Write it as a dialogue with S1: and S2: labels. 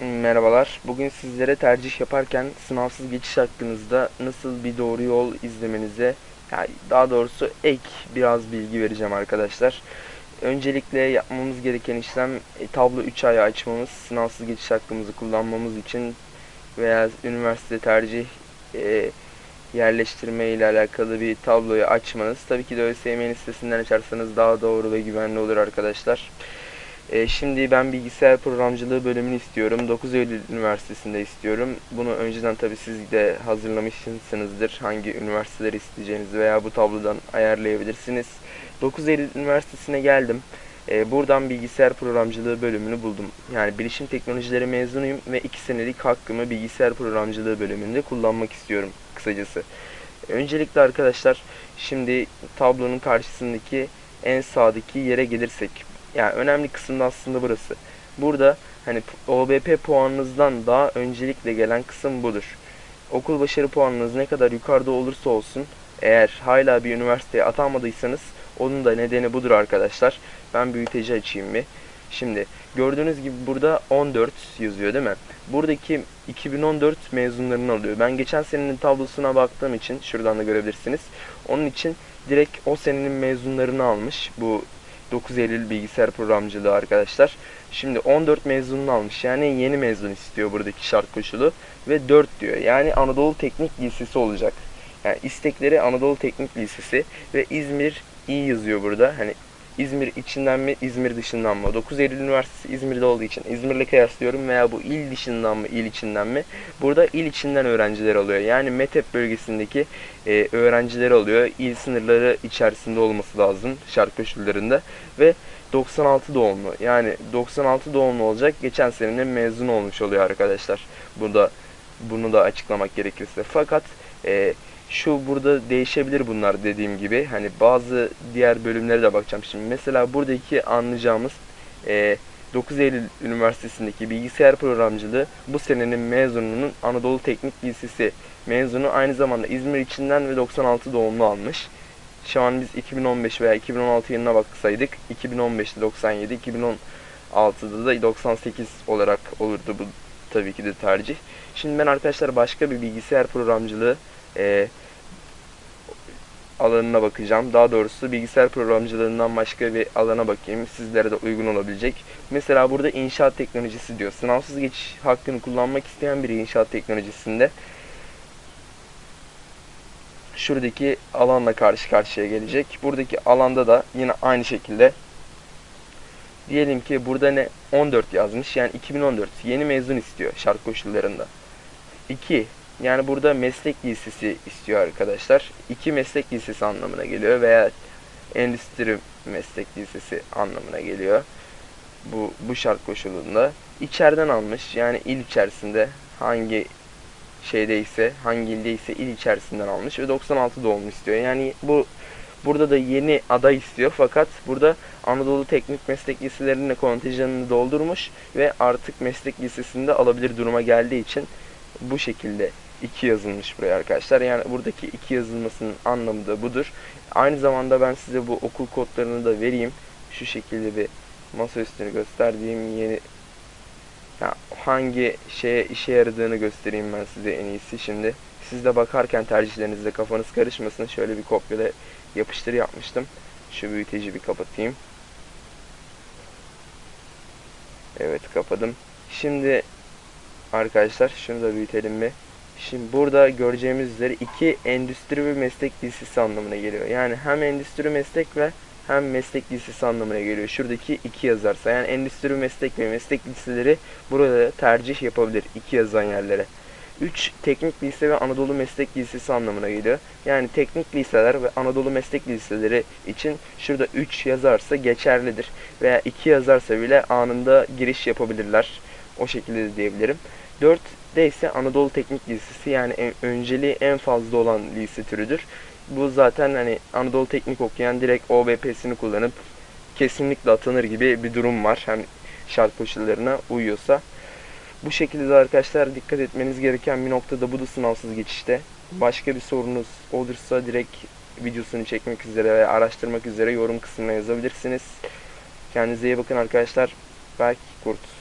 S1: Merhabalar. Bugün sizlere tercih yaparken sınavsız geçiş hakkınızda nasıl bir doğru yol izlemenize, yani daha doğrusu ek biraz bilgi vereceğim arkadaşlar. Öncelikle yapmamız gereken işlem e, tablo 3 aya açmamız, sınavsız geçiş hakkımızı kullanmamız için veya üniversite tercih e, yerleştirme ile alakalı bir tabloyu açmanız. Tabii ki de ÖSYM'nin sitesinden açarsanız daha doğru ve güvenli olur arkadaşlar. E, şimdi ben bilgisayar programcılığı bölümünü istiyorum. 9 Eylül Üniversitesi'nde istiyorum. Bunu önceden tabii siz de hazırlamışsınızdır. Hangi üniversiteleri isteyeceğinizi veya bu tablodan ayarlayabilirsiniz. 9 Eylül Üniversitesi'ne geldim. E, buradan bilgisayar programcılığı bölümünü buldum. Yani bilişim teknolojileri mezunuyum ve 2 senelik hakkımı bilgisayar programcılığı bölümünde kullanmak istiyorum kısacası. Öncelikle arkadaşlar şimdi tablonun karşısındaki en sağdaki yere gelirsek yani önemli kısım da aslında burası. Burada hani OBP puanınızdan daha öncelikle gelen kısım budur. Okul başarı puanınız ne kadar yukarıda olursa olsun eğer hala bir üniversiteye atanmadıysanız onun da nedeni budur arkadaşlar. Ben büyüteci açayım bir. Şimdi gördüğünüz gibi burada 14 yazıyor değil mi? Buradaki 2014 mezunlarını alıyor. Ben geçen senenin tablosuna baktığım için şuradan da görebilirsiniz. Onun için direkt o senenin mezunlarını almış. Bu 9 Eylül bilgisayar programcılığı arkadaşlar. Şimdi 14 mezununu almış. Yani yeni mezun istiyor buradaki şart koşulu. Ve 4 diyor. Yani Anadolu Teknik Lisesi olacak. Yani istekleri Anadolu Teknik Lisesi ve İzmir iyi yazıyor burada. Hani İzmir içinden mi, İzmir dışından mı? 9 Eylül Üniversitesi İzmir'de olduğu için İzmir'le kıyaslıyorum veya bu il dışından mı, il içinden mi? Burada il içinden öğrenciler alıyor. Yani METEP bölgesindeki e, öğrenciler alıyor. İl sınırları içerisinde olması lazım şart koşullarında ve 96 doğumlu. Yani 96 doğumlu olacak. Geçen senenin mezun olmuş oluyor arkadaşlar. Burada bunu da açıklamak gerekirse. Fakat e, şu burada değişebilir bunlar dediğim gibi. Hani bazı diğer bölümlere de bakacağım şimdi. Mesela buradaki anlayacağımız e, 9 Eylül Üniversitesi'ndeki bilgisayar programcılığı bu senenin mezununun Anadolu Teknik Lisesi mezunu aynı zamanda İzmir içinden ve 96 doğumlu almış. Şu an biz 2015 veya 2016 yılına baksaydık 2015'te 97, 2016'da da 98 olarak olurdu bu tabii ki de tercih. Şimdi ben arkadaşlar başka bir bilgisayar programcılığı e, alanına bakacağım. Daha doğrusu bilgisayar programcılığından başka bir alana bakayım. Sizlere de uygun olabilecek. Mesela burada inşaat teknolojisi diyor. Sınavsız geçiş hakkını kullanmak isteyen bir inşaat teknolojisinde şuradaki alanla karşı karşıya gelecek. Buradaki alanda da yine aynı şekilde diyelim ki burada ne 14 yazmış. Yani 2014 yeni mezun istiyor şart koşullarında. 2 yani burada meslek lisesi istiyor arkadaşlar. İki meslek lisesi anlamına geliyor veya endüstri meslek lisesi anlamına geliyor. Bu, bu şart koşulunda. İçeriden almış yani il içerisinde hangi şeydeyse, hangi ildeyse il içerisinden almış ve 96 doğumlu istiyor. Yani bu burada da yeni aday istiyor fakat burada Anadolu Teknik Meslek Liselerinin kontenjanını doldurmuş ve artık meslek lisesinde alabilir duruma geldiği için bu şekilde 2 yazılmış buraya arkadaşlar. Yani buradaki 2 yazılmasının anlamı da budur. Aynı zamanda ben size bu okul kodlarını da vereyim. Şu şekilde bir masa üstünü gösterdiğim yeni ya hangi şeye işe yaradığını göstereyim ben size en iyisi şimdi. Siz de bakarken tercihlerinizde kafanız karışmasın. Şöyle bir kopyala yapıştır yapmıştım. Şu büyüteci bir kapatayım. Evet kapadım. Şimdi arkadaşlar şunu da büyütelim bir. Şimdi burada göreceğimiz üzere iki endüstri ve meslek lisesi anlamına geliyor. Yani hem endüstri meslek ve hem meslek lisesi anlamına geliyor. Şuradaki iki yazarsa yani endüstri meslek ve meslek liseleri burada tercih yapabilir iki yazan yerlere. 3 teknik lise ve Anadolu Meslek Lisesi anlamına geliyor. Yani teknik liseler ve Anadolu Meslek Liseleri için şurada 3 yazarsa geçerlidir. Veya 2 yazarsa bile anında giriş yapabilirler. O şekilde de diyebilirim. 4 de ise Anadolu Teknik Lisesi yani en, önceliği en fazla olan lise türüdür. Bu zaten hani Anadolu Teknik okuyan direkt OBP'sini kullanıp kesinlikle atanır gibi bir durum var. Hem şart koşullarına uyuyorsa. Bu şekilde de arkadaşlar dikkat etmeniz gereken bir noktada bu da sınavsız geçişte. Başka bir sorunuz olursa direkt videosunu çekmek üzere veya araştırmak üzere yorum kısmına yazabilirsiniz. Kendinize iyi bakın arkadaşlar. Berk Kurt.